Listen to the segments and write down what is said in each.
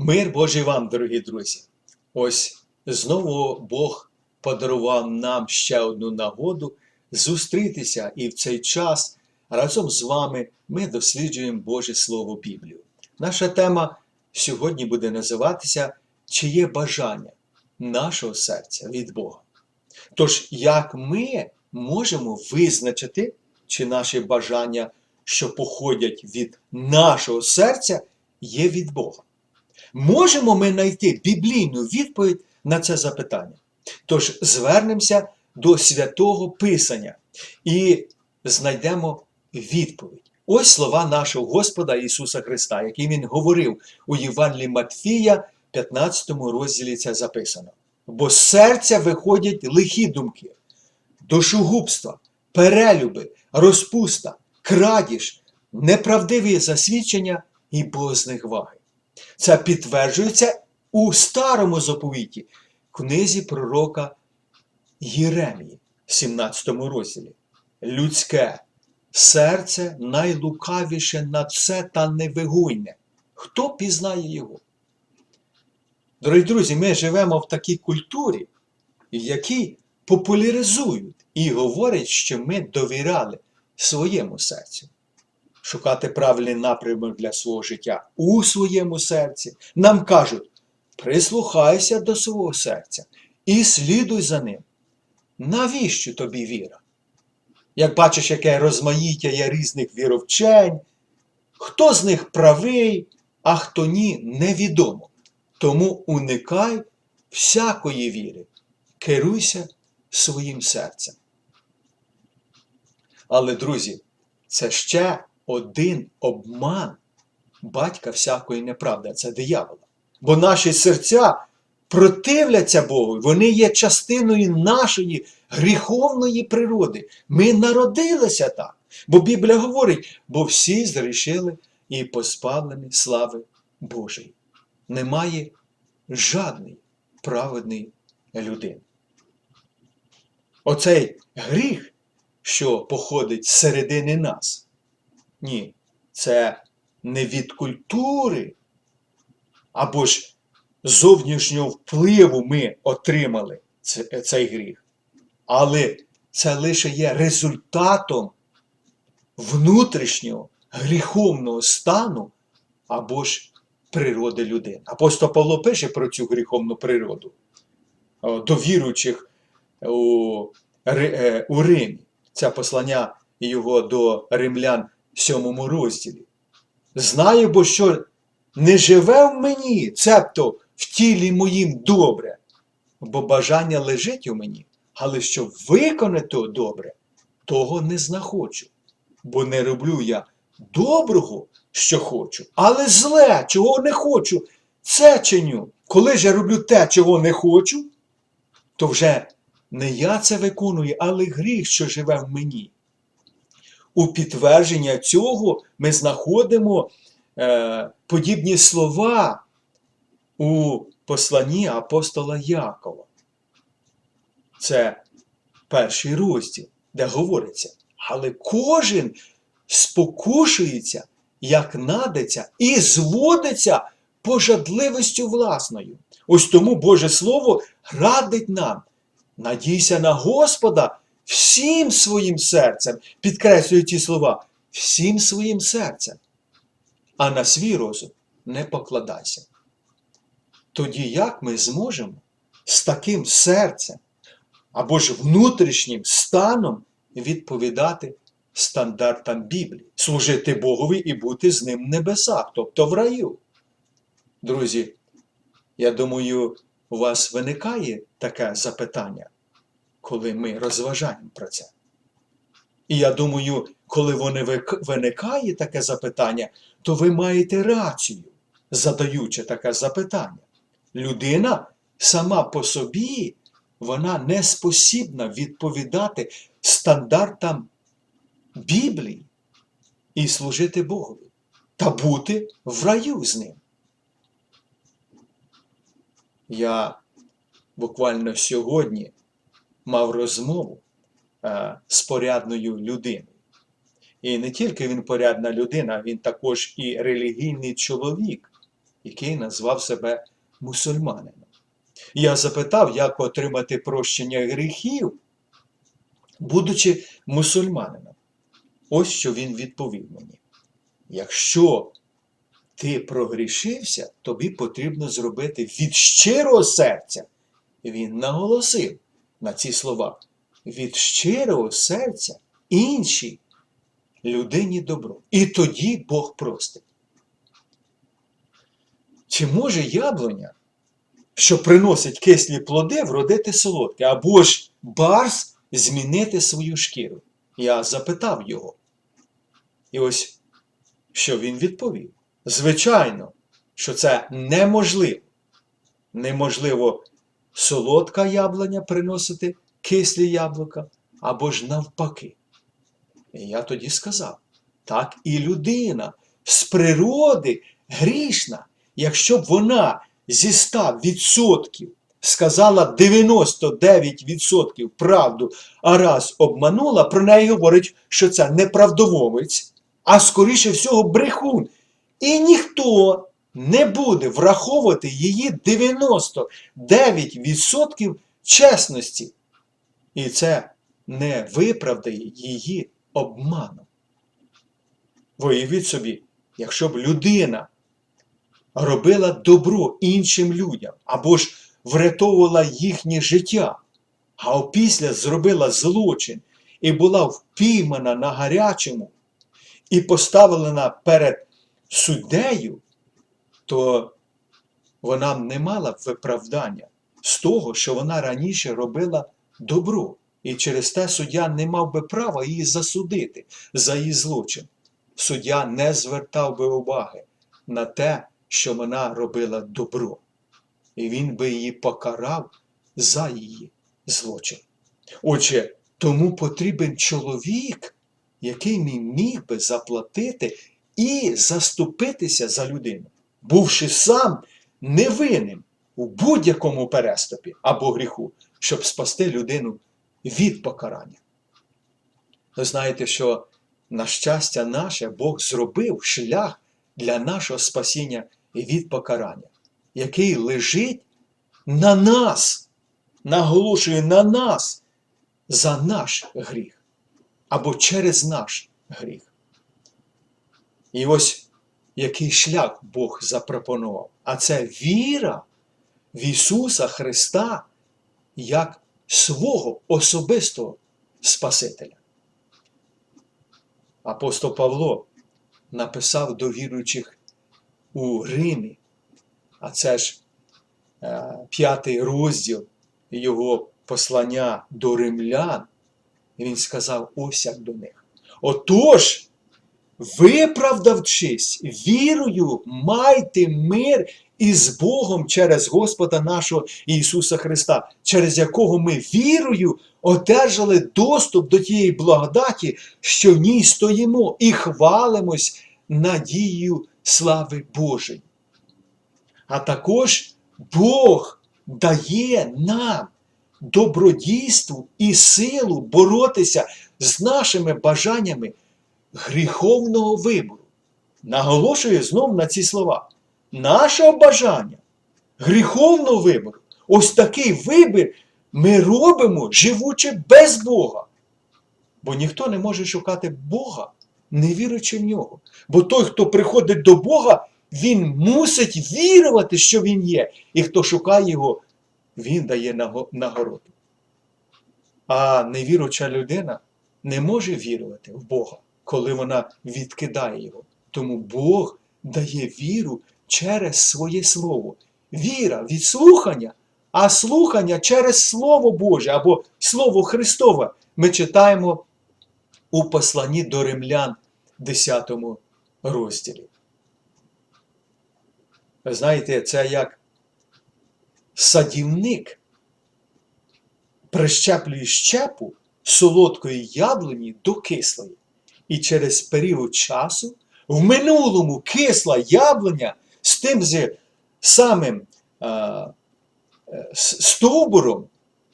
Мир Божий вам, дорогі друзі. Ось знову Бог подарував нам ще одну нагоду зустрітися і в цей час разом з вами ми досліджуємо Боже Слово Біблію. Наша тема сьогодні буде називатися Чи є бажання нашого серця від Бога. Тож, як ми можемо визначити, чи наші бажання, що походять від нашого серця, є від Бога? Можемо ми знайти біблійну відповідь на це запитання? Тож звернемося до святого Писання і знайдемо відповідь. Ось слова нашого Господа Ісуса Христа, які Він говорив у Євангелії Матфія, 15 розділі це записано. Бо з серця виходять лихі думки, душогубства, перелюби, розпуста, крадіж, неправдиві засвідчення і богозневаги. Це підтверджується у старому заповіті, книзі пророка Єремії, 17 розділі. Людське серце найлукавіше на все та невигуйне. Хто пізнає його? Дорогі друзі, ми живемо в такій культурі, в якій популяризують і говорять, що ми довіряли своєму серцю. Шукати правильний напрямок для свого життя у своєму серці. Нам кажуть, прислухайся до свого серця і слідуй за ним. Навіщо тобі віра? Як бачиш, яке розмаїття є різних віровчень, хто з них правий, а хто ні, невідомо. Тому уникай всякої віри, керуйся своїм серцем. Але, друзі, це ще один обман батька всякої неправди, це диявола. Бо наші серця противляться Богу, вони є частиною нашої гріховної природи. Ми народилися так. Бо Біблія говорить, бо всі зрішили і позбавлені слави Божої. Немає жадної праведної людини. Оцей гріх, що походить з середини нас. Ні, це не від культури, або ж зовнішнього впливу ми отримали цей гріх. Але це лише є результатом внутрішнього гріховного стану або ж природи людини. Апостол Павло пише про цю гріховну природу до віруючих у, у Римі. Це послання його до римлян сьомому розділі. Знаю, бо що не живе в мені, цебто в тілі моїм добре, бо бажання лежить у мені, але щоб виконати добре, того не знаходжу. Бо не роблю я доброго, що хочу, але зле, чого не хочу, це чиню. Коли ж я роблю те, чого не хочу, то вже не я це виконую, але гріх, що живе в мені. У підтвердження цього ми знаходимо е, подібні слова у посланні апостола Якова. Це перший розділ, де говориться, але кожен спокушується, як надиться, і зводиться пожадливістю власною. Ось тому Боже Слово радить нам. Надійся на Господа всім своїм серцем, підкреслюю ті слова, всім своїм серцем, а на свій розум не покладайся. Тоді як ми зможемо з таким серцем або ж внутрішнім станом відповідати стандартам Біблії, служити Богові і бути з ним в небесах, тобто в раю? Друзі, я думаю, у вас виникає таке запитання, коли ми розважаємо про це. І я думаю, коли вони виникає таке запитання, то ви маєте рацію, задаючи таке запитання. Людина сама по собі, вона не спосібна відповідати стандартам Біблії і служити Богові та бути в раю з ним. Я буквально сьогодні мав розмову е, з порядною людиною. І не тільки він порядна людина, він також і релігійний чоловік. який назвав себе мусульманином. Я запитав, як отримати прощення гріхів, будучи мусульманином. Ось що він відповів мені. Якщо ти прогрішився, тобі потрібно зробити від щирого серця. Він наголосив на ці слова. Від щирого серця іншій людині добро. І тоді Бог простить. Чи може яблуня, що приносить кислі плоди, вродити солодке, або ж барс змінити свою шкіру? Я запитав його. І ось що він відповів. Звичайно, що це неможливо. Неможливо солодка яблуня приносити кислі яблука, або ж навпаки. І я тоді сказав: так і людина з природи грішна, якщо б вона зі 100% сказала 99% правду, а раз обманула, про неї говорить, що це неправдовомець, а скоріше всього брехун. І ніхто не буде враховувати її 99% чесності. І це не виправдає її обманом. Виявіть собі, якщо б людина робила добро іншим людям або ж врятовувала їхнє життя, а опісля зробила злочин і була впіймана на гарячому і поставлена перед суддею, то вона не мала б виправдання з того, що вона раніше робила добро. І через те суддя не мав би права її засудити за її злочин. Суддя не звертав би уваги на те, що вона робила добро, і він би її покарав за її злочин. Отже, тому потрібен чоловік, який міг би заплатити і заступитися за людину, бувши сам невинним у будь-якому переступі або гріху, щоб спасти людину від покарання. Ви знаєте, що, на щастя наше, Бог зробив шлях для нашого спасіння від покарання, який лежить на нас, наголошує на нас за наш гріх або через наш гріх. І ось який шлях Бог запропонував. А це віра в Ісуса Христа як свого особистого Спасителя. Апостол Павло написав до віруючих у Римі, а це ж е, п'ятий розділ його послання до римлян, він сказав ось як до них. Отож, виправдавшись вірою, майте мир із Богом через Господа нашого Ісуса Христа, через якого ми вірою одержали доступ до тієї благодаті, що в ній стоїмо, і хвалимось надією слави Божої. А також Бог дає нам добродійству і силу боротися з нашими бажаннями гріховного вибору. Наголошую знов на ці слова. Наше бажання гріховного вибору. Ось такий вибір ми робимо, живучи без Бога. Бо ніхто не може шукати Бога, не вірячи в нього. Бо той, хто приходить до Бога, він мусить вірувати, що Він є. І хто шукає Його, він дає нагороду. А невіруча людина не може вірувати в Бога, коли вона відкидає його. Тому Бог дає віру через своє Слово. Віра від слухання, а слухання через Слово Боже або Слово Христове. Ми читаємо у посланні до римлян 10 розділі. Ви знаєте, це як садівник прищеплює щепу солодкої яблуні до кислої. І через період часу в минулому кисла яблуня з тим же самим е, е, стовбуром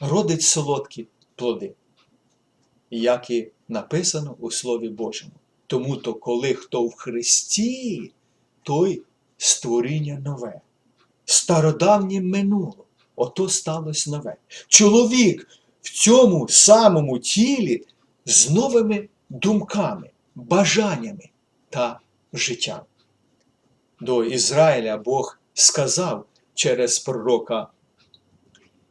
родить солодкі плоди, як і написано у Слові Божому. Тому то, коли хто в Христі, той створіння нове. Стародавнє минуло, ото сталося нове. Чоловік в цьому самому тілі з новими думками, бажаннями та життям. До Ізраїля Бог сказав через пророка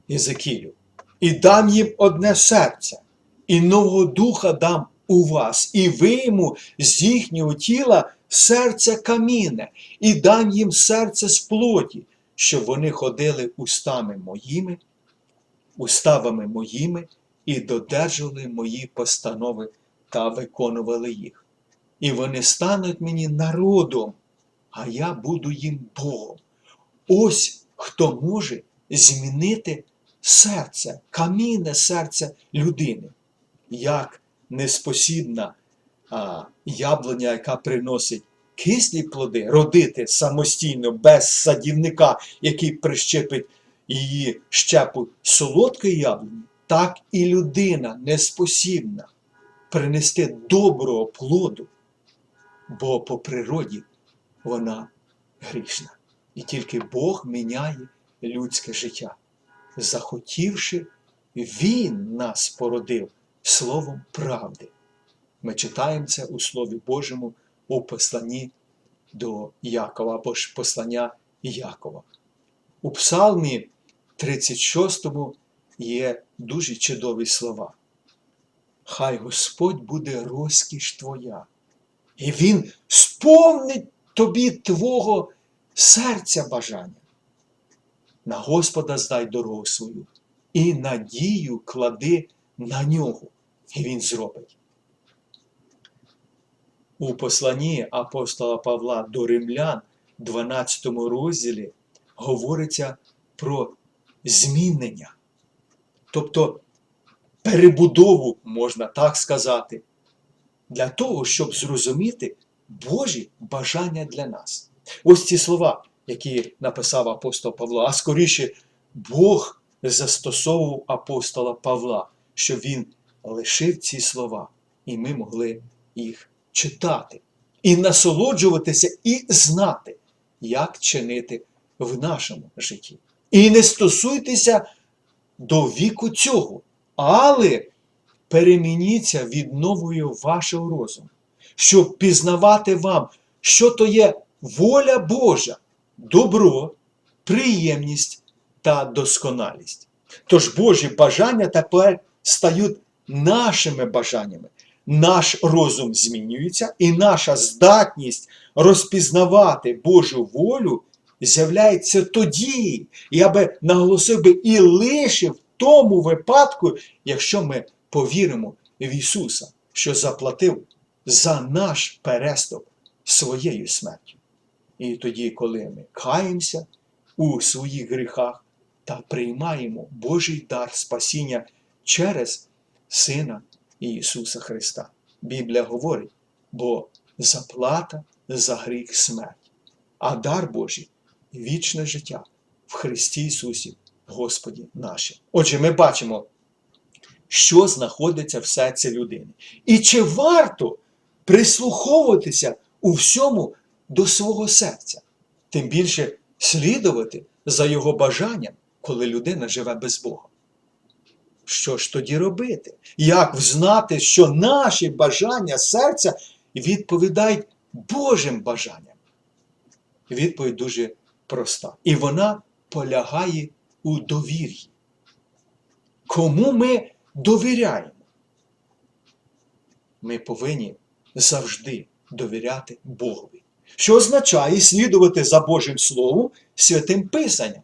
Єзекілю, і дам їм одне серце, і нового духа дам у вас, і вийму з їхнього тіла серце камінне, і дам їм серце з плоті, щоб вони ходили устами моїми, уставами моїми, і додержували мої постанови та виконували їх. І вони стануть мені народом, а я буду їм Богом. Ось хто може змінити серце, камінне серце людини, як неспосібна а, яблуня, яка приносить кислі плоди, родити самостійно, без садівника, який прищепить її щепу солодкої яблуні, так і людина неспосібна принести доброго плоду, бо по природі вона грішна. І тільки Бог міняє людське життя. Захотівши, Він нас породив словом правди. Ми читаємо це у Слові Божому у посланні до Якова або ж послання Якова. У Псалмі 36 є дуже чудові слова. Хай Господь буде розкіш твоя, і Він сповнить тобі твого серця бажання. На Господа здай дорогу свою і надію клади на нього, і Він зробить. У посланні апостола Павла до римлян, 12 розділі, говориться про змінення, тобто перебудову, можна так сказати, для того, щоб зрозуміти Божі бажання для нас. Ось ці слова, які написав апостол Павло, а скоріше Бог застосовував апостола Павла, щоб він лишив ці слова, і ми могли їх читати, і насолоджуватися, і знати, як чинити в нашому житті. І не стосуйтеся до віку цього, але перемініться відновою вашого розуму, щоб пізнавати вам, що то є воля Божа, добро, приємність та досконалість. Тож Божі бажання тепер стають нашими бажаннями. Наш розум змінюється, і наша здатність розпізнавати Божу волю з'являється тоді, я би наголосив би і лише в тому випадку, якщо ми повіримо в Ісуса, що заплатив за наш переступ своєю смертю. І тоді, коли ми каємося у своїх гріхах та приймаємо Божий дар спасіння через Сина Ісуса Христа. Біблія говорить, бо заплата за гріх смерть, а дар Божий вічне життя в Христі Ісусі, Господі нашим. Отже, ми бачимо, що знаходиться в серці людини. І чи варто прислуховуватися у всьому до свого серця, тим більше слідувати за його бажанням, коли людина живе без Бога. Що ж тоді робити? Як взнати, що наші бажання серця відповідають Божим бажанням? Відповідь дуже проста. І вона полягає у довір'ї. Кому ми довіряємо? Ми повинні завжди довіряти Богові. Що означає слідувати за Божим Словом святим Писанням,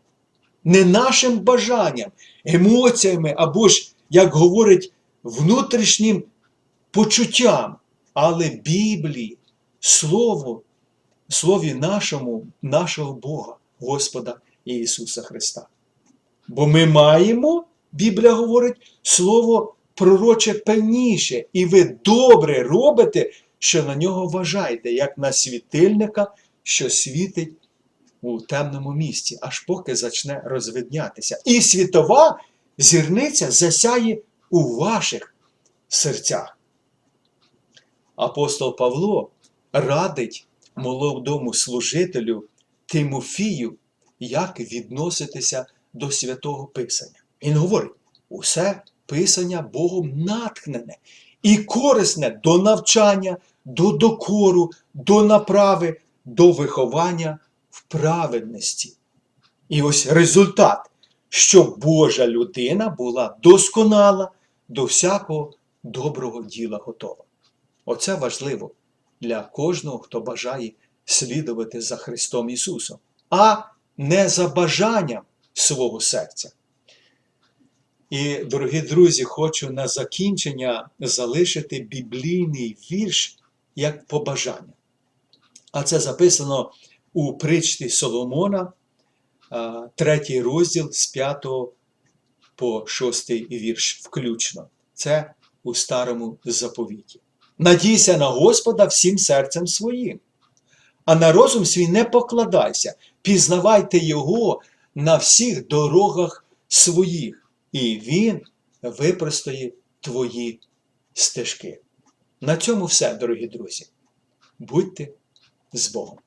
не нашим бажанням, емоціями або ж, як говорить, внутрішнім почуттям, але Біблії, Слово, Слові нашому, нашого Бога, Господа Ісуса Христа. Бо ми маємо, Біблія говорить, Слово пророче певніше, і ви добре робите, що на нього вважаєте, як на світильника, що світить у темному місці, аж поки зачне розвиднятися. І світова зірниця засяє у ваших серцях. Апостол Павло радить молодому служителю Тимофію, як відноситися до святого Писання. Він говорить: усе Писання Богом натхнене і корисне до навчання, до докору, до направи, до виховання в праведності. І ось результат, щоб Божа людина була досконала до всякого доброго діла готова. Оце важливо для кожного, хто бажає слідувати за Христом Ісусом, а не за бажанням свого серця. І, дорогі друзі, хочу на закінчення залишити біблійний вірш як побажання. А це записано у притчі Соломона, третій розділ з 5 по 6 вірш включно. Це у старому заповіті. Надійся на Господа всім серцем своїм, а на розум свій не покладайся, пізнавайте Його на всіх дорогах своїх, і Він випростає твої стежки. На цьому все, дорогі друзі. Будьте з Богом.